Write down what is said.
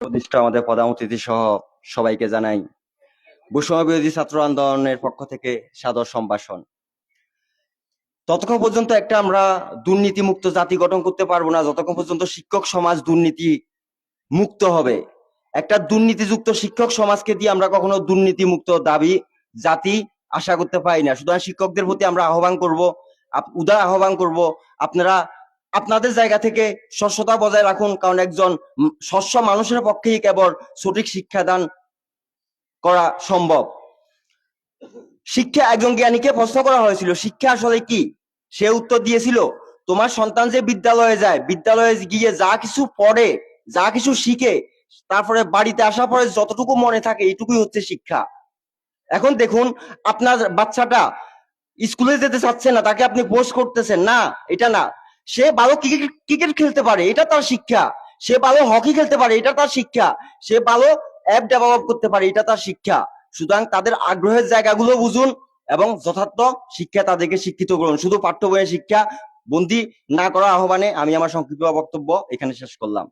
প্রতিষ্ঠা আমাদের প্রধান অতিথি সহ সবাইকে জানাই বৈষম্য বিরোধী ছাত্র আন্দোলনের পক্ষ থেকে সাদর সম্ভাষণ। ততক্ষণ পর্যন্ত একটা আমরা দুর্নীতি মুক্ত জাতি গঠন করতে পারব না, যতক্ষণ পর্যন্ত শিক্ষক সমাজ দুর্নীতি মুক্ত হবে। একটা দুর্নীতিযুক্ত শিক্ষক সমাজকে দিয়ে আমরা কখনো দুর্নীতি মুক্ত দাবি, জাতি আশা করতে পারি না। সুতরাং শিক্ষকদের প্রতি আমরা আহ্বান করব উদার আহ্বান করব, আপনারা আপনাদের জায়গা থেকে স্বচ্ছতা বজায় রাখুন, কারণ একজন স্বচ্ছ মানুষের পক্ষেই কেবল সঠিক শিক্ষাদান করা সম্ভব। শিক্ষা একজন জ্ঞানীকে প্রশ্ন করা হয়েছিল, শিক্ষা আসলে কি? সে উত্তর দিয়েছিল, তোমার সন্তান যে বিদ্যালয়ে যায়, বিদ্যালয়ে গিয়ে যা কিছু পড়ে, যা কিছু শিখে, তারপরে বাড়িতে আসার পরে যতটুকু মনে থাকে, এইটুকুই হচ্ছে শিক্ষা। এখন দেখুন, আপনার বাচ্চাটা স্কুলে যেতে চাচ্ছে না, তাকে আপনি পোস্ট করতেছেন। না, এটা না। সে ভালো ক্রিকেট ক্রিকেট খেলতে পারে, এটা তার শিক্ষা। সে ভালো হকি খেলতে পারে, এটা তার শিক্ষা। সে ভালো অ্যাপ ডেভেলপ করতে পারে, এটা তার শিক্ষা। সুতরাং তাদের আগ্রহের জায়গাগুলো বুঝুন এবং যথার্থ শিক্ষা তাদেরকে শিক্ষিত করুন। শুধু পাঠ্য বইয়ের শিক্ষা বন্দি না করার আহ্বানে আমি আমার সংক্ষিপ্ত বক্তব্য এখানে শেষ করলাম।